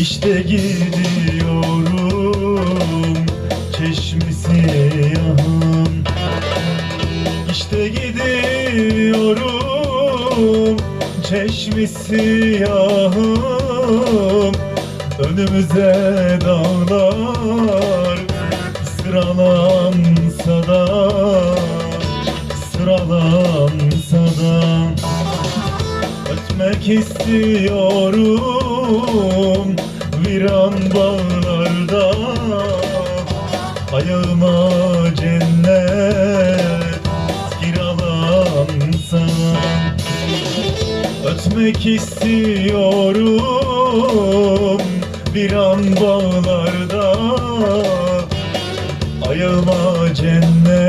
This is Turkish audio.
İşte gidiyorum çeşmesi yahım İşte gidiyorum çeşmesi yahım Önümüze dağlar sıralansa da Sıralansa da. Ötmek istiyorum bağlarda Ayağıma cennet kiralansa Ötmek istiyorum viran bağlarda Ayağıma cennet